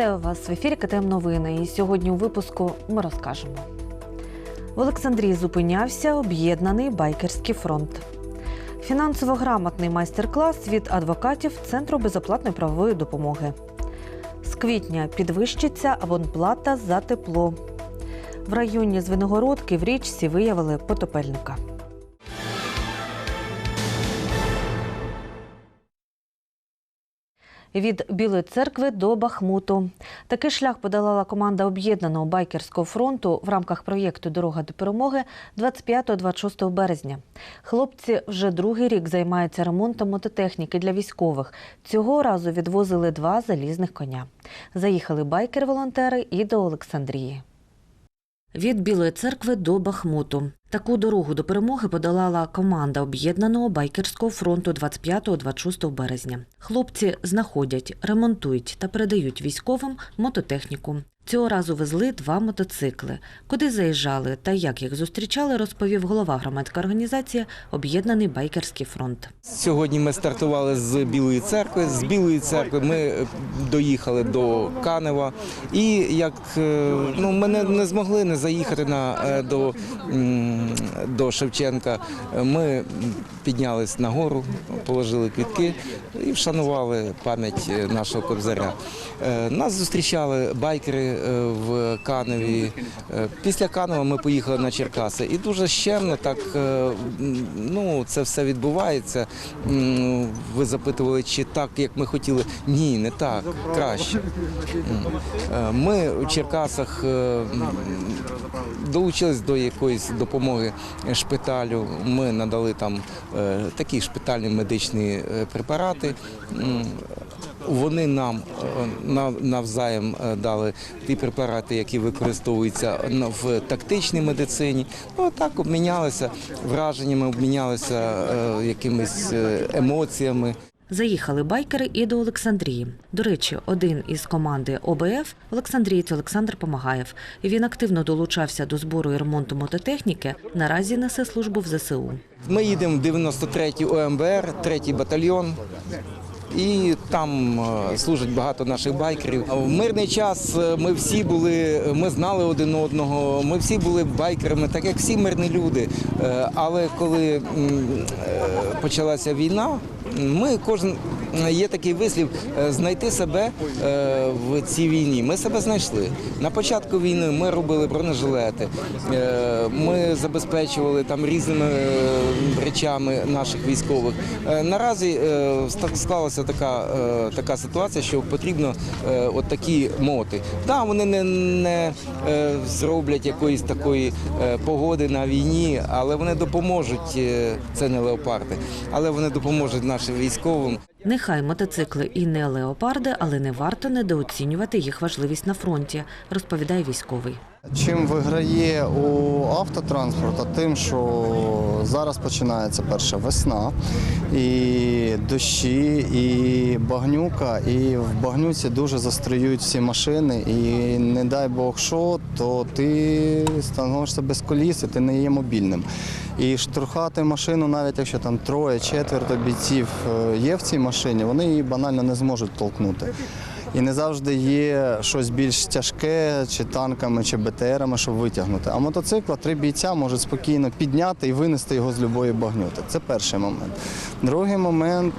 Вітаю вас в ефірі КТМ Новини. І сьогодні у випуску ми розкажемо. В Олександрії зупинявся об'єднаний байкерський фронт. Фінансово грамотний майстер-клас від адвокатів Центру безоплатної правової допомоги. З квітня підвищиться абонплата за тепло. В районі Звенигородки в річці виявили потопельника. Від Білої церкви до Бахмуту такий шлях подолала команда об'єднаного байкерського фронту в рамках проєкту Дорога до перемоги 25-26 березня. Хлопці вже другий рік займаються ремонтом мототехніки для військових. Цього разу відвозили два залізних коня. Заїхали байкер-волонтери і до Олександрії. Від Білої церкви до Бахмуту. Таку дорогу до перемоги подолала команда об'єднаного байкерського фронту 25-26 березня. Хлопці знаходять, ремонтують та передають військовим мототехніку. Цього разу везли два мотоцикли. Куди заїжджали та як їх зустрічали, розповів голова громадської організації Об'єднаний байкерський фронт. Сьогодні ми стартували з Білої церкви. З Білої церкви ми е, доїхали до Канева. І як е, ну, ми не, не змогли не заїхати на, е, до, до Шевченка, ми піднялись на гору, положили квітки і вшанували пам'ять нашого кобзаря. Нас зустрічали байкери в Каневі. Е, Після Канева ми поїхали на Черкаси. І дуже щемно так е, ну, це все відбувається. Ви запитували, чи так, як ми хотіли. Ні, не так, краще. Е, Ми у Черкасах е, долучились до якоїсь допомоги шпиталю. Ми надали там е, такі шпитальні медичні е, препарати. Вони нам е, навзаєм е, дали ті препарати, які використовуються в тактичній медицині. Ну так обмінялися враженнями, обмінялися е, якимись е, емоціями. Заїхали байкери і до Олександрії. До речі, один із команди ОБФ Олександрієць Олександр Помагаєв. Він активно долучався до збору і ремонту мототехніки. Наразі несе службу в ЗСУ. Ми їдемо в 93-й ОМБР, 3-й батальйон. І там е, служить багато наших байкерів. В мирний час е, ми всі були, ми знали один одного, ми всі були байкерами, так як всі мирні люди. Е, Але коли почалася війна, ми кожен є такий вислів е, знайти себе е, в цій війні. Ми себе знайшли. На початку війни ми робили бронежилети, е, ми забезпечували там різними е, речами наших військових. Е, Наразі е, склалася така, е, така ситуація, що потрібно е, от такі моти. Так, вони не, не е, зроблять якоїсь такої е, погоди на війні, але вони допоможуть. е, Це не леопарди, але вони допоможуть нашим військовим. Нехай мотоцикли і не леопарди, але не варто недооцінювати їх важливість на фронті, розповідає військовий. Чим виграє у автотранспорта, тим, що зараз починається перша весна, і дощі, і багнюка, і в багнюці дуже застріють всі машини. І не дай Бог що, то ти становишся без коліс, і ти не є мобільним. І штурхати машину, навіть якщо там троє, четверто бійців е, є в цій машині, вони її банально не зможуть толкнути. І не завжди є щось більш тяжке, чи танками, чи БТРами, щоб витягнути. А мотоцикла три бійця можуть спокійно підняти і винести його з любої багнюти. Це перший момент. Другий момент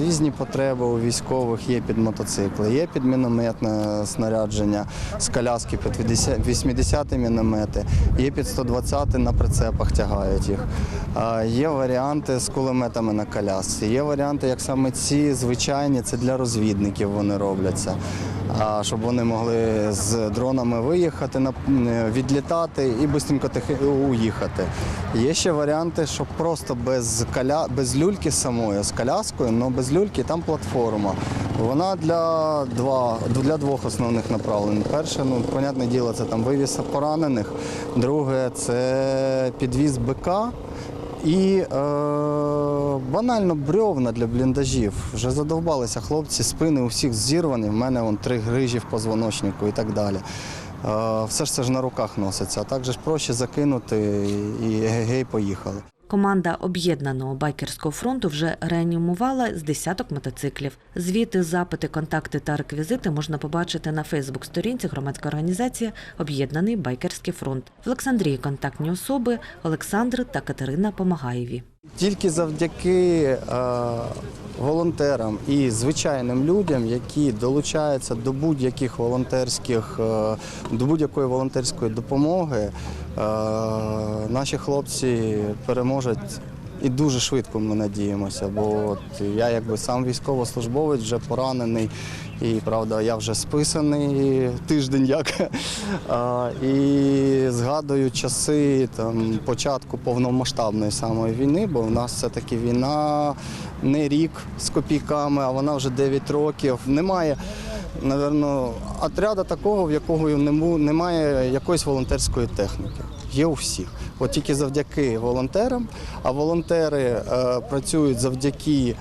різні потреби у військових є під мотоцикли. Є під мінометне снарядження з коляски під 80 міномети, є під 120 на прицепах тягають їх. Є варіанти з кулеметами на колясці. Є варіанти, як саме ці звичайні, це для розвідників вони А, щоб вони могли з дронами виїхати, відлітати і швидко уїхати. Є ще варіанти, щоб просто без, коля... без люльки самої, з коляскою, але без люльки там платформа. Вона для, два... для двох основних направлень. Перше, ну, понятне діло, це там вивіз поранених. Друге це підвіз БК. І е, банально брьовна для бліндажів. Вже задовбалися хлопці, спини у всіх зірвані. В мене вон три грижі в позвоночнику і так далі. Е, все ж це ж на руках носиться, а так же ж проще закинути і гей поїхали. Команда об'єднаного байкерського фронту вже реанімувала з десяток мотоциклів. Звіти, запити, контакти та реквізити можна побачити на Фейсбук-сторінці громадської організації Об'єднаний байкерський фронт. В Олександрії контактні особи Олександр та Катерина Помагаєві. Тільки завдяки е, волонтерам і звичайним людям, які долучаються до будь-яких волонтерських, е, до будь-якої волонтерської допомоги, е, наші хлопці переможуть. І дуже швидко ми надіємося, бо от я якби сам військовослужбовець, вже поранений, і правда, я вже списаний тиждень як. А, і згадую часи там, початку повномасштабної самої війни, бо в нас все-таки війна не рік з копійками, а вона вже 9 років. Немає, напевно, отряду такого, в якого немає якоїсь волонтерської техніки. Є у всіх. От тільки завдяки волонтерам, а волонтери е, працюють завдяки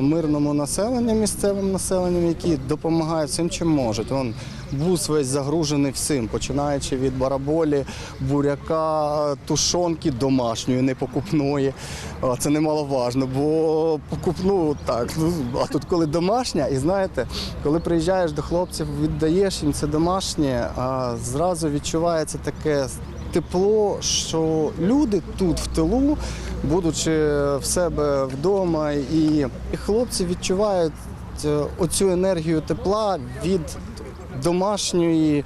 мирному населенню, місцевим населенням, які допомагають всім, чим можуть. Вон бус весь загружений всім, починаючи від бараболі, буряка, тушонки домашньої, не покупної. Це немаловажно, бо покупну так. Ну, а тут коли домашня, і знаєте, коли приїжджаєш до хлопців, віддаєш їм це домашнє, а зразу відчувається таке тепло, що люди тут в тилу, будучи в себе вдома, і, хлопці відчувають е, оцю енергію тепла від домашньої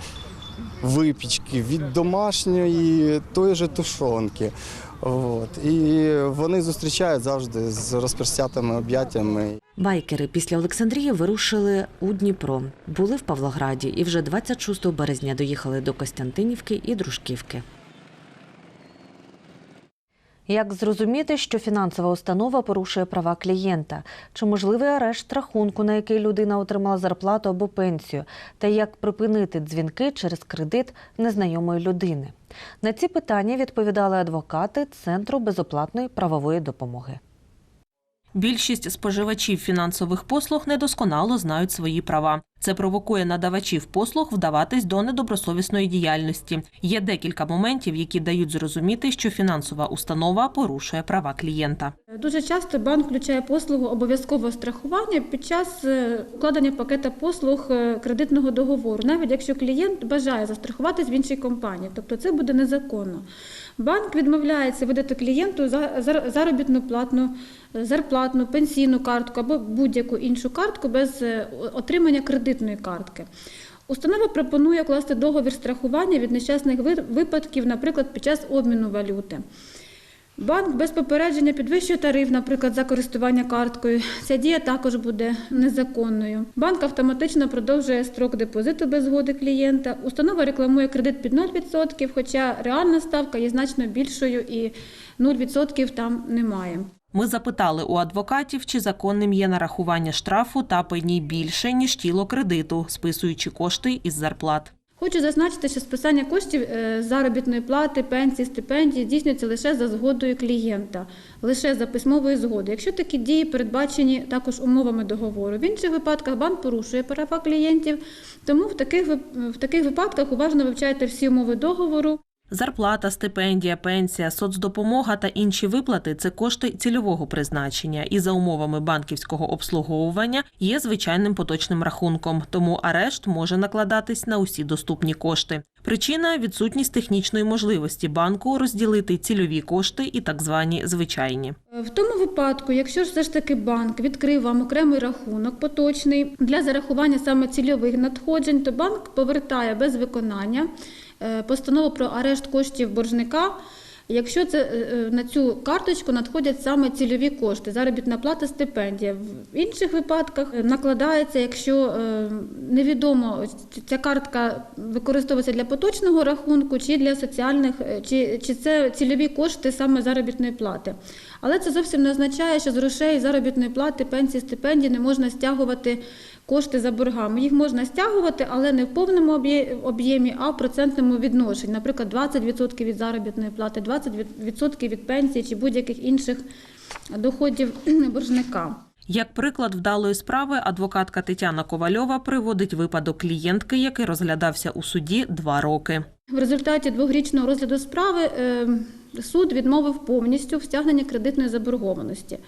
випічки, від домашньої тої же тушонки. От. І вони зустрічають завжди з розпростятими об'яттями. Байкери після Олександрії вирушили у Дніпро, були в Павлограді і вже 26 березня доїхали до Костянтинівки і Дружківки. Як зрозуміти, що фінансова установа порушує права клієнта? Чи можливий арешт рахунку, на який людина отримала зарплату або пенсію, та як припинити дзвінки через кредит незнайомої людини? На ці питання відповідали адвокати Центру безоплатної правової допомоги. Більшість споживачів фінансових послуг недосконало знають свої права. Це провокує надавачів послуг вдаватись до недобросовісної діяльності. Є декілька моментів, які дають зрозуміти, що фінансова установа порушує права клієнта. Дуже часто банк включає послугу обов'язкового страхування під час е, укладення пакета послуг е, кредитного договору, навіть якщо клієнт бажає застрахуватись в іншій компанії, тобто це буде незаконно. Банк відмовляється видати клієнту за- заробітну платну, е, зарплатну, пенсійну картку або будь-яку іншу картку без отримання кредитної картки. Установа пропонує класти договір страхування від нещасних випадків, наприклад, під час обміну валюти. Банк без попередження підвищує тариф, наприклад, за користування карткою. Ця дія також буде незаконною. Банк автоматично продовжує строк депозиту без згоди клієнта. Установа рекламує кредит під 0%, хоча реальна ставка є значно більшою і 0% там немає. Ми запитали у адвокатів, чи законним є нарахування штрафу та пені більше ніж тіло кредиту, списуючи кошти із зарплат. Хочу зазначити, що списання коштів е, заробітної плати, пенсії, стипендії здійснюється лише за згодою клієнта, лише за письмовою згодою. Якщо такі дії передбачені також умовами договору, в інших випадках банк порушує права клієнтів, тому в таких, в таких випадках уважно вивчайте всі умови договору. Зарплата, стипендія, пенсія, соцдопомога та інші виплати це кошти цільового призначення і за умовами банківського обслуговування є звичайним поточним рахунком, тому арешт може накладатись на усі доступні кошти. Причина відсутність технічної можливості банку розділити цільові кошти і так звані звичайні. В тому випадку, якщо ж все ж таки банк відкрив вам окремий рахунок поточний для зарахування саме цільових надходжень, то банк повертає без виконання постанову про арешт коштів боржника. Якщо це е, е, на цю карточку надходять саме цільові кошти, заробітна плата, стипендія. В інших випадках е, накладається, якщо е, невідомо ця картка використовується для поточного рахунку чи для соціальних, е, чи, чи це цільові кошти саме заробітної плати. Але це зовсім не означає, що з грошей заробітної плати, пенсії, стипендії не можна стягувати кошти за боргами. Їх можна стягувати, але не в повному об'ємі, а в процентному відношенні. Наприклад, 20% від заробітної плати, 20% від пенсії чи будь-яких інших доходів боржника. Як приклад вдалої справи, адвокатка Тетяна Ковальова приводить випадок клієнтки, який розглядався у суді два роки. В результаті двохрічного розгляду справи е, суд відмовив повністю в стягненні кредитної заборгованості.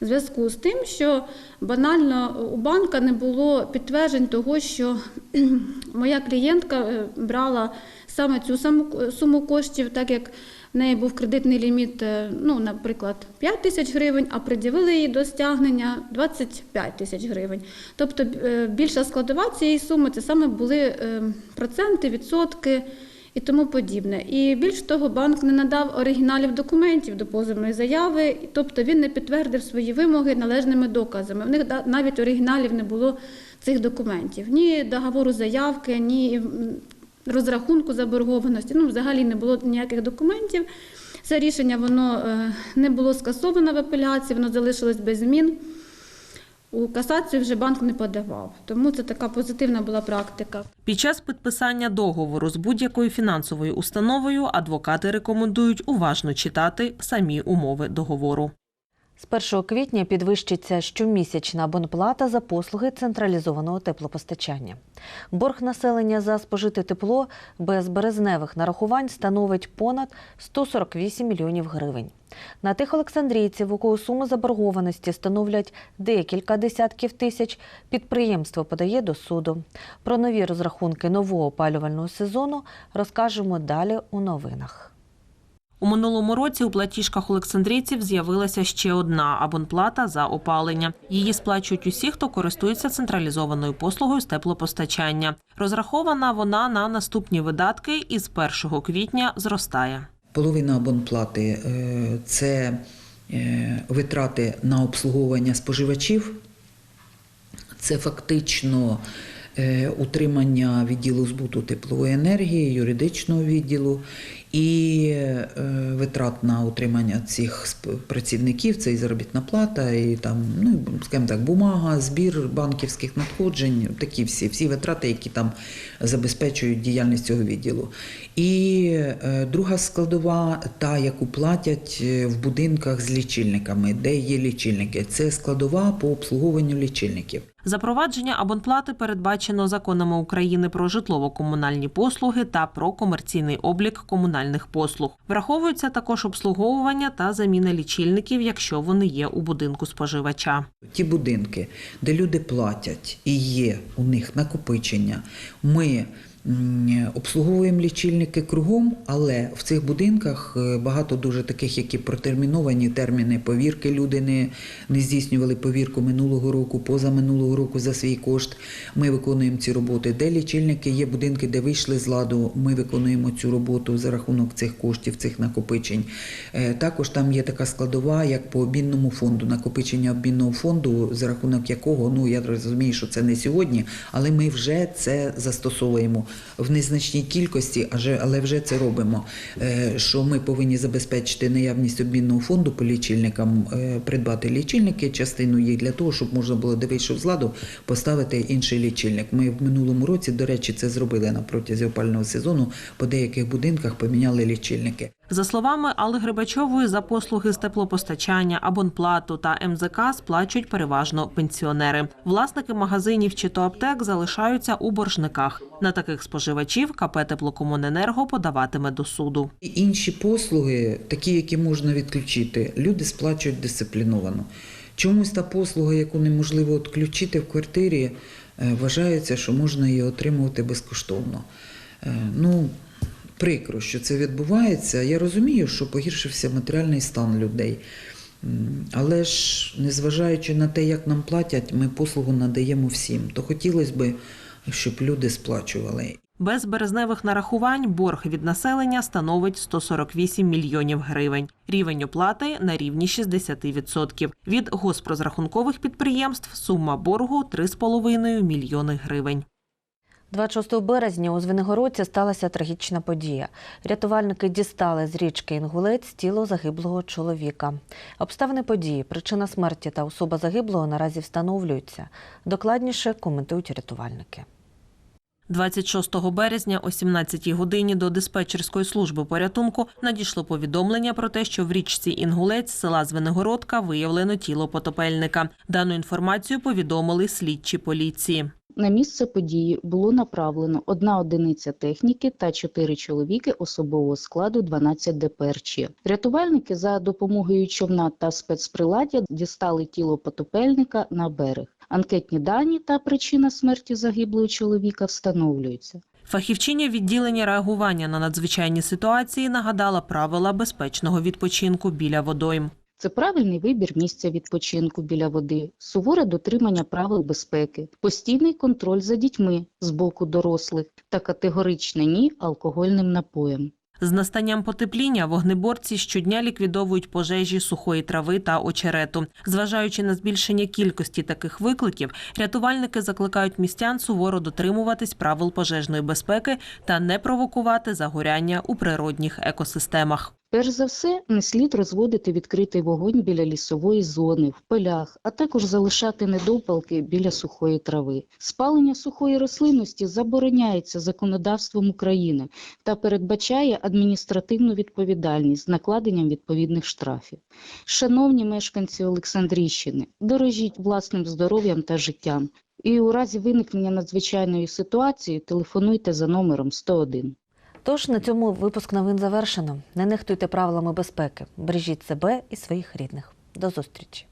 В зв'язку з тим, що банально у банка не було підтверджень того, що моя клієнтка е, брала саме цю саму к- суму коштів, так як в неї був кредитний ліміт, е, ну, наприклад, 5 тисяч гривень, а приділили їй до стягнення 25 тисяч гривень. Тобто е, більша складова цієї суми це саме були е, проценти, відсотки і тому подібне. І більш того, банк не надав оригіналів документів до позовної заяви, тобто він не підтвердив свої вимоги належними доказами. В них навіть оригіналів не було цих документів, ні договору заявки, ні розрахунку заборгованості. Ну, взагалі не було ніяких документів. Це рішення воно е, не було скасовано в апеляції, воно залишилось без змін. У касацію вже банк не подавав. Тому це така позитивна була практика. Під час підписання договору з будь-якою фінансовою установою адвокати рекомендують уважно читати самі умови договору. З 1 квітня підвищиться щомісячна абонплата за послуги централізованого теплопостачання. Борг населення за спожите тепло без березневих нарахувань становить понад 148 мільйонів гривень. На тих олександрійців, у кого суми заборгованості становлять декілька десятків тисяч, підприємство подає до суду. Про нові розрахунки нового опалювального сезону розкажемо далі у новинах. У минулому році у платіжках олександрійців з'явилася ще одна абонплата за опалення. Її сплачують усі, хто користується централізованою послугою з теплопостачання. Розрахована вона на наступні видатки і з 1 квітня зростає. Половина абонплати е, це е, витрати на обслуговування споживачів, це фактично е, утримання відділу збуту теплової енергії, юридичного відділу і е, витрат на утримання цих працівників, це і заробітна плата, і там, ну, скажімо так, бумага, збір банківських надходжень, такі всі, всі витрати, які там забезпечують діяльність цього відділу. І е, друга складова, та, яку платять е, в будинках з лічильниками, де є лічильники, це складова по обслуговуванню лічильників. Запровадження абонплати передбачено законами України про житлово-комунальні послуги та про комерційний облік комунальних послуг. Враховується також обслуговування та заміна лічильників, якщо вони є у будинку споживача. Ті будинки, де люди платять і є у них накопичення, ми обслуговуємо лічильники кругом, але в цих будинках е, багато дуже таких, які протерміновані терміни повірки. Люди не, не здійснювали повірку минулого року, позаминулого року за свій кошт. Ми виконуємо ці роботи. Де лічильники, є будинки, де вийшли з ладу. Ми виконуємо цю роботу за рахунок цих коштів, цих накопичень. Е, Також там є така складова, як по обмінному фонду, накопичення обмінного фонду, за рахунок якого, ну я розумію, що це не сьогодні, але ми вже це застосовуємо в незначній кількості, але вже це робимо. Е, Що ми повинні забезпечити наявність обмінного фонду по лічильникам, е, придбати лічильники, частину їх для того, щоб можна було до вийшов з ладу, поставити інший лічильник. Ми в минулому році, до речі, це зробили на протязі опального сезону. По деяких будинках поміняли лічильники. За словами Алли Грибачової, за послуги з теплопостачання, абонплату та МЗК сплачують переважно пенсіонери. Власники магазинів чи то аптек залишаються у боржниках. На таких споживачів КП «Теплокомуненерго» подаватиме до суду. Інші послуги, такі, які можна відключити, люди сплачують дисципліновано. Чомусь та послуга, яку неможливо відключити в квартирі, е, вважається, що можна її отримувати безкоштовно. Е, Ну, прикро, що це відбувається. Я розумію, що погіршився матеріальний стан людей. Але ж, незважаючи на те, як нам платять, ми послугу надаємо всім. То хотілося б, щоб люди сплачували. Без березневих нарахувань борг від населення становить 148 мільйонів гривень. Рівень оплати на рівні 60%. Від госпрозрахункових підприємств сума боргу 3,5 мільйони гривень. 26 березня у Звенигородці сталася трагічна подія. Рятувальники дістали з річки Інгулець тіло загиблого чоловіка. Обставини події, причина смерті та особа загиблого наразі встановлюються. Докладніше коментують рятувальники. 26 березня о 17 годині до диспетчерської служби порятунку надійшло повідомлення про те, що в річці Інгулець села Звенигородка виявлено тіло потопельника. Дану інформацію повідомили слідчі поліції. На місце події було направлено одна одиниця техніки та чотири чоловіки особового складу 12 ДПРЧ. Рятувальники за допомогою човна та спецприладдя дістали тіло потопельника на берег. Анкетні дані та причина смерті загиблого чоловіка встановлюються. Фахівчиня відділення реагування на надзвичайні ситуації нагадала правила безпечного відпочинку біля водойм. Це правильний вибір місця відпочинку біля води, суворе дотримання правил безпеки, постійний контроль за дітьми з боку дорослих та категоричне ні алкогольним напоям. З настанням потепління вогнеборці щодня ліквідовують пожежі сухої трави та очерету. Зважаючи на збільшення кількості таких викликів, рятувальники закликають містян суворо дотримуватись правил пожежної безпеки та не провокувати загоряння у природних екосистемах. Перш за все, не слід розводити відкритий вогонь біля лісової зони, в полях, а також залишати недопалки біля сухої трави. Спалення сухої рослинності забороняється законодавством України та передбачає адміністративну відповідальність з накладенням відповідних штрафів. Шановні мешканці Олександрійщини, дорожіть власним здоров'ям та життям. І у разі виникнення надзвичайної ситуації телефонуйте за номером 101. Тож на цьому випуск новин завершено. Не нехтуйте правилами безпеки. Бережіть себе і своїх рідних. До зустрічі.